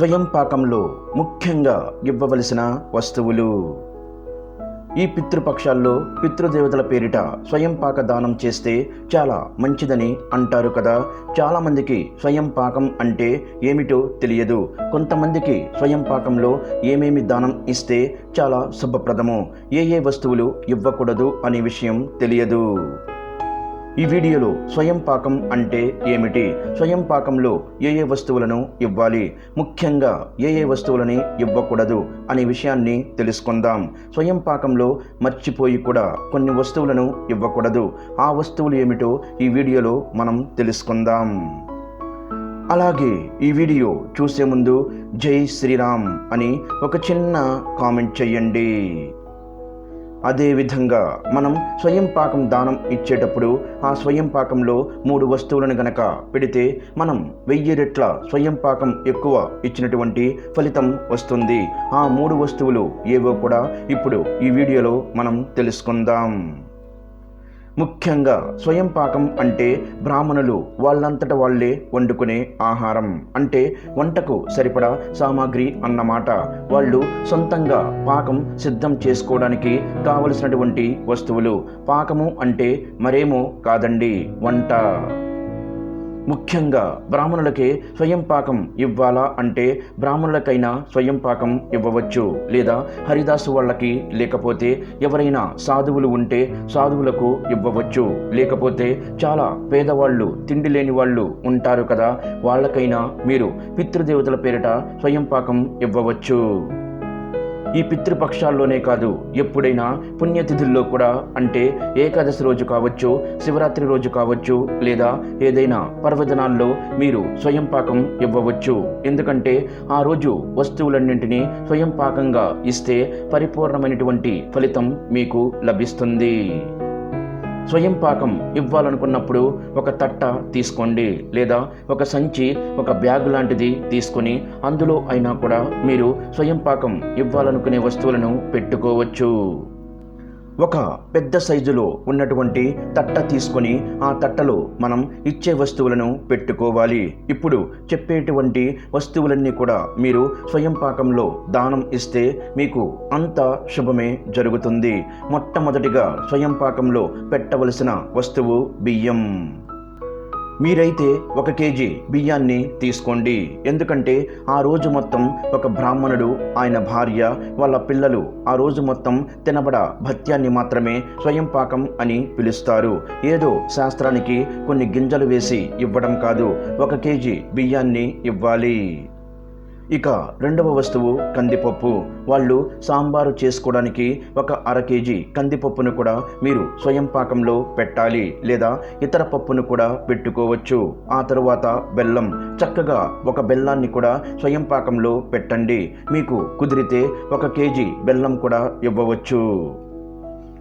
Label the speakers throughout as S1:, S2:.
S1: స్వయం పాకంలో ముఖ్యంగా ఇవ్వవలసిన వస్తువులు. ఈ పితృపక్షాల్లో పితృదేవతల పేరిట స్వయం పాక దానం చేస్తే చాలా మంచిదని అంటారు కదా. చాలామందికి స్వయం పాకం అంటే ఏమిటో తెలియదు. కొంతమందికి స్వయం పాకంలో ఏమేమి దానం ఇస్తే చాలా శుభప్రదము ఏ ఏ వస్తువులు ఇవ్వకూడదు అనే విషయం తెలియదు. ఈ వీడియోలో స్వయం పాకం అంటే ఏమిటి? స్వయం పాకంలో ఏ ఏ వస్తువులను ఇవ్వాలి? ముఖ్యంగా ఏ ఏ వస్తువులని ఇవ్వకూడదు అనే విషయాన్ని తెలుసుకుందాం. స్వయం పాకంలో మర్చిపోయి కూడా కొన్ని వస్తువులను ఇవ్వకూడదు. ఆ వస్తువులు ఏమిటో ఈ వీడియోలో మనం తెలుసుకుందాం. అలాగే ఈ వీడియో చూసే ముందు జై శ్రీరామ్ అని ఒక చిన్న కామెంట్ చేయండి. అదేవిధంగా మనం స్వయం పాకం దానం ఇచ్చేటప్పుడు ఆ స్వయం పాకంలో మూడు వస్తువులను గనక పెడితే మనం వెయ్యి రెట్ల స్వయం పాకం ఎక్కువ ఇచ్చినటువంటి ఫలితం వస్తుంది. ఆ మూడు వస్తువులు ఏవో కూడా ఇప్పుడు ఈ వీడియోలో మనం తెలుసుకుందాం. ముఖ్యంగా స్వయం పాకం అంటే బ్రాహ్మణులు వాళ్ళంతట వాళ్ళే వండుకునే ఆహారం. అంటే వంటకు సరిపడా సామాగ్రి అన్నమాట. వాళ్ళు సొంతంగా పాకం సిద్ధం చేసుకోవడానికి కావలసినటువంటి వస్తువులు. పాకము అంటే మరేమో కాదండి వంట. ముఖ్యంగా బ్రాహ్మణులకే స్వయం పాకం ఇవ్వాలా అంటే బ్రాహ్మణులకైనా స్వయం పాకం ఇవ్వవచ్చు. లేదా హరిదాసు వాళ్ళకి లేకపోతే ఎవరైనా సాధువులు ఉంటే సాధువులకు ఇవ్వవచ్చు. లేకపోతే చాలా పేదవాళ్ళు తిండి లేని వాళ్ళు ఉంటారు కదా వాళ్ళకైనా మీరు పితృదేవతల పేరిట స్వయం పాకం ఇవ్వవచ్చు. ఈ పితృపక్షాల్లోనే కాదు ఎప్పుడైనా పుణ్యతిథుల్లో కూడా అంటే ఏకాదశి రోజు కావచ్చు శివరాత్రి రోజు కావచ్చు లేదా ఏదైనా పర్వదినాల్లో మీరు స్వయం పాకం ఇవ్వవచ్చు. ఎందుకంటే ఆ రోజు వస్తువులన్నింటినీ స్వయం పాకంగా ఇస్తే పరిపూర్ణమైనటువంటి ఫలితం మీకు లభిస్తుంది. స్వయం పాకం ఇవ్వాలనుకున్నప్పుడు ఒక తట్ట తీసుకోండి లేదా ఒక సంచి ఒక బ్యాగ్ లాంటిది తీసుకొని అందులో అయినా కూడా మీరు స్వయం పాకం ఇవ్వాలనుకునే వస్తువులను పెట్టుకోవచ్చు. ఒక పెద్ద సైజులో ఉన్నటువంటి తట్ట తీసుకొని ఆ తట్టలో మనం ఇచ్చే వస్తువులను పెట్టుకోవాలి. ఇప్పుడు చెప్పేటువంటి వస్తువులన్నీ కూడా మీరు స్వయం పాకంలో దానం ఇస్తే మీకు అంత శుభమే జరుగుతుంది. మొట్టమొదటిగా స్వయం పాకంలో పెట్టవలసిన వస్తువు బియ్యం. మీరైతే ఒక కేజీ బియ్యాన్ని తీసుకోండి. ఎందుకంటే ఆ రోజు మొత్తం ఒక బ్రాహ్మణుడు ఆయన భార్య వాళ్ళ పిల్లలు ఆ రోజు మొత్తం తినబడ భత్యాన్ని మాత్రమే స్వయం పాకం అని పిలుస్తారు. ఏదో శాస్త్రానికి కొన్ని గింజలు వేసి ఇవ్వడం కాదు. ఒక కేజీ బియ్యాన్ని ఇవ్వాలి. ఇక రెండవ వస్తువు కందిపప్పు. వాళ్ళు సాంబారు చేసుకోవడానికి ఒక అర కేజీ కందిపప్పును కూడా మీరు స్వయం పాకంలో పెట్టాలి లేదా ఇతర పప్పును కూడా పెట్టుకోవచ్చు. ఆ తరువాత బెల్లం. చక్కగా ఒక బెల్లాన్ని కూడా స్వయం పాకంలో పెట్టండి. మీకు కుదిరితే ఒక కేజీ బెల్లం కూడా ఇవ్వవచ్చు.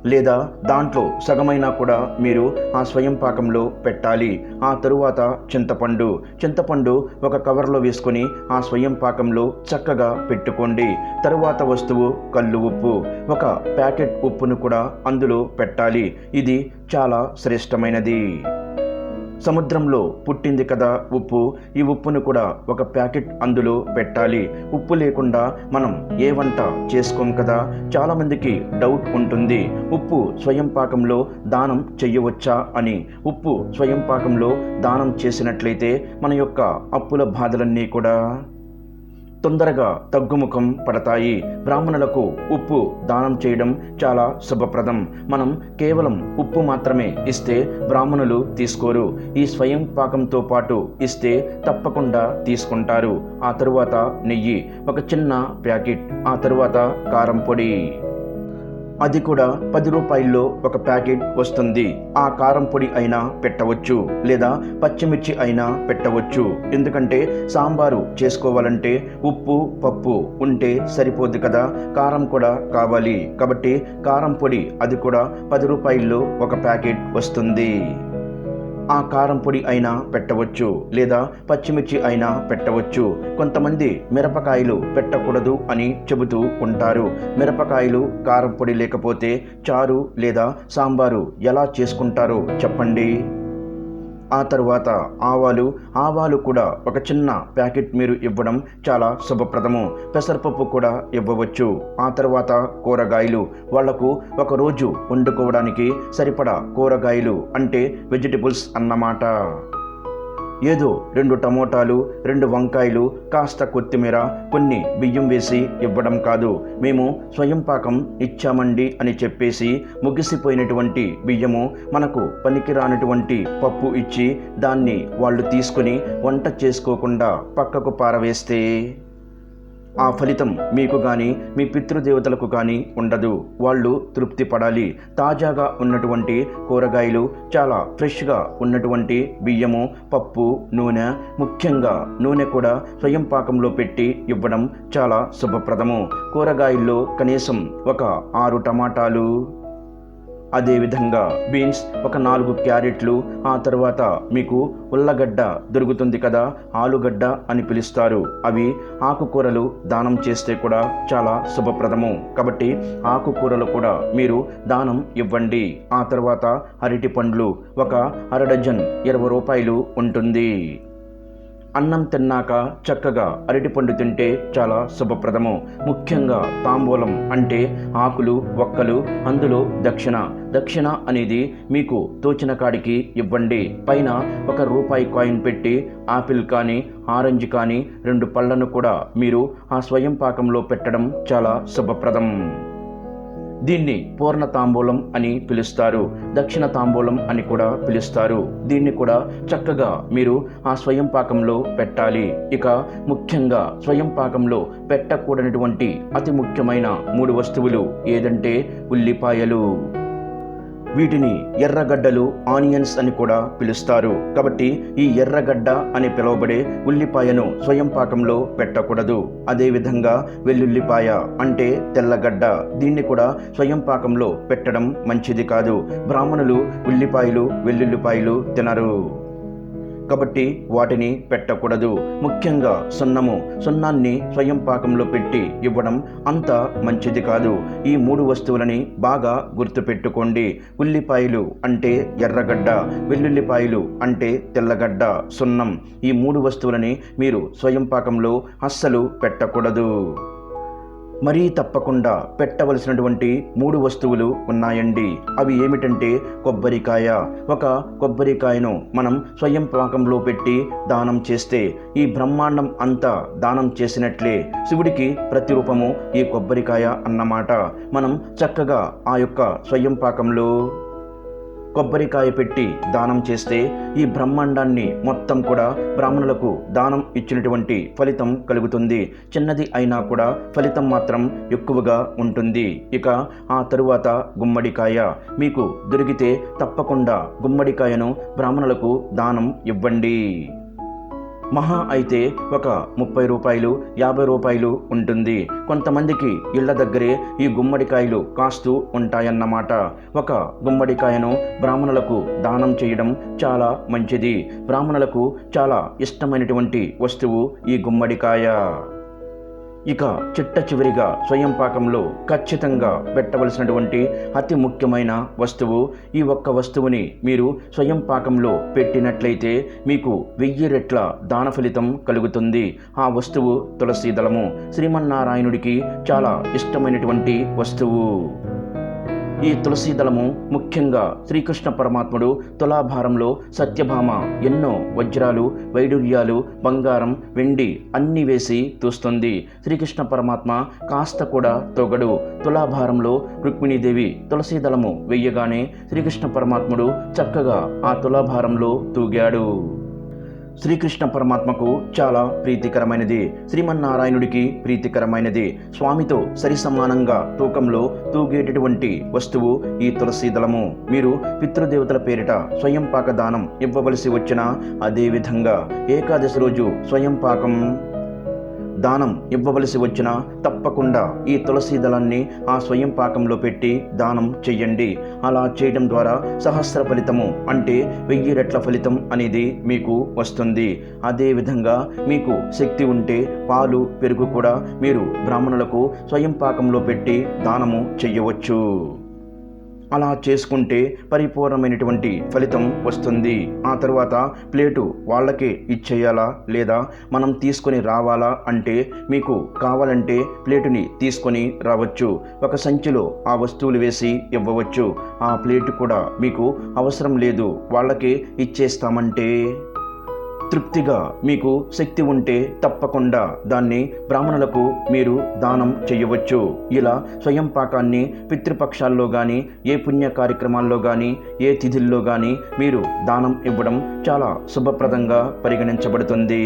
S1: లేదా దాంట్లో సగమైనా కూడా మీరు ఆ స్వయం పాకంలో పెట్టాలి. ఆ తరువాత చింతపండు. చింతపండు ఒక కవర్లో వేసుకొని ఆ స్వయం పాకంలో చక్కగా పెట్టుకోండి. తరువాత వస్తువు కళ్ళు ఉప్పు. ఒక ప్యాకెట్ ఉప్పును కూడా అందులో పెట్టాలి. ఇది చాలా శ్రేష్టమైనది. సముద్రంలో పుట్టింది కదా ఉప్పు. ఈ ఉప్పును కూడా ఒక ప్యాకెట్ అందులో పెట్టాలి. ఉప్పు లేకుండా మనం ఏ వంట చేసుకోం కదా? చాలామందికి డౌట్ ఉంటుంది. ఉప్పు స్వయం పాకంలో దానం చెయ్యవచ్చా అని. ఉప్పు స్వయం పాకంలో దానం చేసినట్లయితే మన యొక్క అప్పుల బాధలన్నీ కూడా తొందరగా తగ్గుముఖం పడతాయి. బ్రాహ్మణులకు ఉప్పు దానం చేయడం చాలా శుభప్రదం. మనం కేవలం ఉప్పు మాత్రమే ఇస్తే బ్రాహ్మణులు తీసుకోరు. ఈ స్వయం పాకంతో పాటు ఇస్తే తప్పకుండా తీసుకుంటారు. ఆ తరువాత నెయ్యి ఒక చిన్న ప్యాకెట్ ఆ తరువాత కారం పొడి. అది కూడా పది రూపాయల్లో ఒక ప్యాకెట్ వస్తుంది. ఆ కారం పొడి అయినా పెట్టవచ్చు లేదా పచ్చిమిర్చి అయినా పెట్టవచ్చు. ఎందుకంటే సాంబారు చేసుకోవాలంటే ఉప్పు పప్పు ఉంటే సరిపోదు కదా. కారం కూడా కావాలి. కాబట్టి కారం పొడి అది కూడా పది రూపాయల్లో ఒక ప్యాకెట్ వస్తుంది. ఆ కారం పొడి అయినా పెట్టవచ్చు లేదా పచ్చిమిర్చి అయినా పెట్టవచ్చు. కొంతమంది మిరపకాయలు పెట్టకూడదు అని చెబుతూ ఉంటారు. మిరపకాయలు కారం పొడి లేకపోతే చారు లేదా సాంబారు ఎలా చేసుకుంటారో చెప్పండి. ఆ తర్వాత ఆవాలు ఆవాలు కూడా ఒక చిన్న ప్యాకెట్ మీరు ఇవ్వడం చాలా శుభప్రదము. పెసరపప్పు కూడా ఇవ్వవచ్చు. ఆ తర్వాత కూరగాయలు. వాళ్ళకు ఒక రోజు వండుకోవడానికి సరిపడా కూరగాయలు అంటే వెజిటబుల్స్ అన్నమాట. ఏదో రెండు టమోటాలు రెండు వంకాయలు కాస్త కొత్తిమీర కొన్ని బియ్యం వేసి ఇవ్వడం కాదు. మేము స్వయం పాకం ఇచ్చామండి అని చెప్పేసి ముగిసిపోయినటువంటి బియ్యము మనకు పనికిరానటువంటి పప్పు ఇచ్చి దాన్ని వాళ్ళు తీసుకుని వంట చేసుకోకుండా పక్కకు పారవేస్తే ఆ ఫలితం మీకు కానీ మీ పితృదేవతలకు కానీ ఉండదు. వాళ్ళు తృప్తి పడాలి తాజాగా ఉన్నటువంటి కూరగాయలు చాలా ఫ్రెష్గా ఉన్నటువంటి బియ్యము పప్పు నూనె ముఖ్యంగా నూనె కూడా స్వయం పాకంలో పెట్టి ఇవ్వడం చాలా శుభప్రదము. కూరగాయల్లో కనీసం ఒక ఆరు టమాటాలు అదేవిధంగా బీన్స్ ఒక నాలుగు క్యారెట్లు ఆ తర్వాత మీకు ఉల్లగడ్డ దొరుకుతుంది కదా ఆలుగడ్డ అని పిలుస్తారు. అవి ఆకుకూరలు దానం చేస్తే కూడా చాలా శుభప్రదము. కాబట్టి ఆకుకూరలు కూడా మీరు దానం ఇవ్వండి. ఆ తర్వాత అరటి పండ్లు ఒక అర డజన్ ఇరవై రూపాయలు ఉంటుంది. అన్నం తిన్నాక చక్కగా అరటిపండు తింటే చాలా శుభప్రదము. ముఖ్యంగా తాంబూలం అంటే ఆకులు ఒక్కలు అందులో దక్షిణ. దక్షిణ అనేది మీకు తోచిన కాడికి ఇవ్వండి. పైన ఒక రూపాయి కాయిన్ పెట్టి ఆపిల్ కానీ ఆరెంజ్ కానీ రెండు పళ్ళను కూడా మీరు ఆ స్వయం పాకంలో పెట్టడం చాలా శుభప్రదం. దీన్ని పూర్ణ తాంబూలం అని పిలుస్తారు దక్షిణ తాంబూలం అని కూడా పిలుస్తారు. దీన్ని కూడా చక్కగా మీరు ఆ స్వయం పాకంలో పెట్టాలి. ఇక ముఖ్యంగా స్వయం పాకంలో పెట్టకూడనటువంటి అతి ముఖ్యమైన మూడు వస్తువులు ఏదంటే ఉల్లిపాయలు. వీటిని ఎర్రగడ్డలు ఆనియన్స్ అని కూడా పిలుస్తారు. కాబట్టి ఈ ఎర్రగడ్డ అని పిలువబడే ఉల్లిపాయను స్వయం పాకంలో పెట్టకూడదు. అదేవిధంగా వెల్లుల్లిపాయ అంటే తెల్లగడ్డ. దీన్ని కూడా స్వయం పాకంలో పెట్టడం మంచిది కాదు. బ్రాహ్మణులు ఉల్లిపాయలు వెల్లుల్లిపాయలు తినరు. కాబట్టి వాటిని పెట్టకూడదు. ముఖ్యంగా సున్నము. సున్నాన్ని స్వయం పాకంలో పెట్టి ఇవ్వడం అంత మంచిది కాదు. ఈ మూడు వస్తువులని బాగా గుర్తుపెట్టుకోండి. ఉల్లిపాయలు అంటే ఎర్రగడ్డ వెల్లుల్లిపాయలు అంటే తెల్లగడ్డ సున్నం. ఈ మూడు వస్తువులని మీరు స్వయం పాకంలో అస్సలు పెట్టకూడదు. మరీ తప్పకుండా పెట్టవలసినటువంటి మూడు వస్తువులు ఉన్నాయండి. అవి ఏమిటంటే కొబ్బరికాయ. ఒక కొబ్బరికాయను మనం స్వయం పాకంలో పెట్టి దానం చేస్తే ఈ బ్రహ్మాండం అంతా దానం చేసినట్లే శివుడికి ప్రతిరూపము ఈ కొబ్బరికాయ అన్నమాట. మనం చక్కగా ఆ యొక్క స్వయం పాకంలో కొబ్బరికాయ పెట్టి దానం చేస్తే ఈ బ్రహ్మాండాన్ని మొత్తం కూడా బ్రాహ్మణులకు దానం ఇచ్చినటువంటి ఫలితం కలుగుతుంది. చిన్నది అయినా కూడా ఫలితం మాత్రం ఎక్కువగా ఉంటుంది. ఇక ఆ తరువాత గుమ్మడికాయ. మీకు దొరికితే తప్పకుండా గుమ్మడికాయను బ్రాహ్మణులకు దానం ఇవ్వండి. మహా అయితే ఒక ముప్పై రూపాయలు యాభై రూపాయలు ఉంటుంది. కొంతమందికి ఇళ్ళ దగ్గరే ఈ గుమ్మడికాయలు కాస్తూ ఉంటాయన్నమాట. ఒక గుమ్మడికాయను బ్రాహ్మణులకు దానం చేయడం చాలా మంచిది. బ్రాహ్మణులకు చాలా ఇష్టమైనటువంటి వస్తువు ఈ గుమ్మడికాయ. ఇక చిట్ట చివరిగా స్వయం పాకంలో ఖచ్చితంగా పెట్టవలసినటువంటి అతి ముఖ్యమైన వస్తువు ఈ ఒక్క వస్తువుని మీరు స్వయం పాకంలో పెట్టినట్లయితే మీకు వెయ్యి రెట్ల దాన ఫలితం కలుగుతుంది. ఆ వస్తువు తులసి దళము. శ్రీమన్నారాయణుడికి చాలా ఇష్టమైనటువంటి వస్తువు. ఈ తులసి దళము ముఖ్యంగా శ్రీకృష్ణ పరమాత్ముడు తులాభారంలో సత్యభామ ఎన్నో వజ్రాలు వైడూర్యాలు బంగారం వెండి అన్ని వేసి తూస్తుంది. శ్రీకృష్ణ పరమాత్మ కాస్త కూడా తొగడు. తులాభారంలో రుక్మిణీదేవి తులసి దళము వెయ్యగానే శ్రీకృష్ణ పరమాత్ముడు చక్కగా ఆ తులాభారంలో తూగాడు. శ్రీకృష్ణ పరమాత్మకు చాలా ప్రీతికరమైనది. శ్రీమన్నారాయణుడికి ప్రీతికరమైనది. స్వామితో సరి సమానంగా తూకంలో తూగేటటువంటి వస్తువు ఈ తులసి దళము. మీరు పితృదేవతల పేరిట స్వయం పాక దానం ఇవ్వవలసి వచ్చిన అదేవిధంగా ఏకాదశి రోజు స్వయం పాకం దానం ఇవ్వవలసి వచ్చిన తప్పకుండా ఈ తులసి దళాన్ని ఆ స్వయం పాకంలో పెట్టి దానం చెయ్యండి. అలా చేయడం ద్వారా సహస్ర ఫలితము అంటే వెయ్యి రెట్ల ఫలితం అనేది మీకు వస్తుంది. అదేవిధంగా మీకు శక్తి ఉంటే పాలు పెరుగు కూడా మీరు బ్రాహ్మణులకు స్వయం పాకంలో పెట్టి దానము చెయ్యవచ్చు. అలా చేసుకుంటే పరిపూర్ణమైనటువంటి ఫలితం వస్తుంది. ఆ తర్వాత ప్లేటు వాళ్ళకే ఇచ్చేయాలా లేదా మనం తీసుకొని రావాలా అంటే మీకు కావాలంటే ప్లేటుని తీసుకొని రావచ్చు. ఒక సంచిలో ఆ వస్తువులు వేసి ఇవ్వవచ్చు. ఆ ప్లేటు కూడా మీకు అవసరం లేదు. వాళ్ళకే ఇచ్చేస్తామంటే తృప్తిగా మీకు శక్తి ఉంటే తప్పకుండా దాన్ని బ్రాహ్మణులకు మీరు దానం చేయవచ్చు. ఇలా స్వయం పాకాన్ని పితృపక్షాల్లో కానీ ఏ పుణ్య కార్యక్రమాల్లో కానీ ఏ తిథుల్లో కానీ మీరు దానం ఇవ్వడం చాలా శుభప్రదంగా పరిగణించబడుతుంది.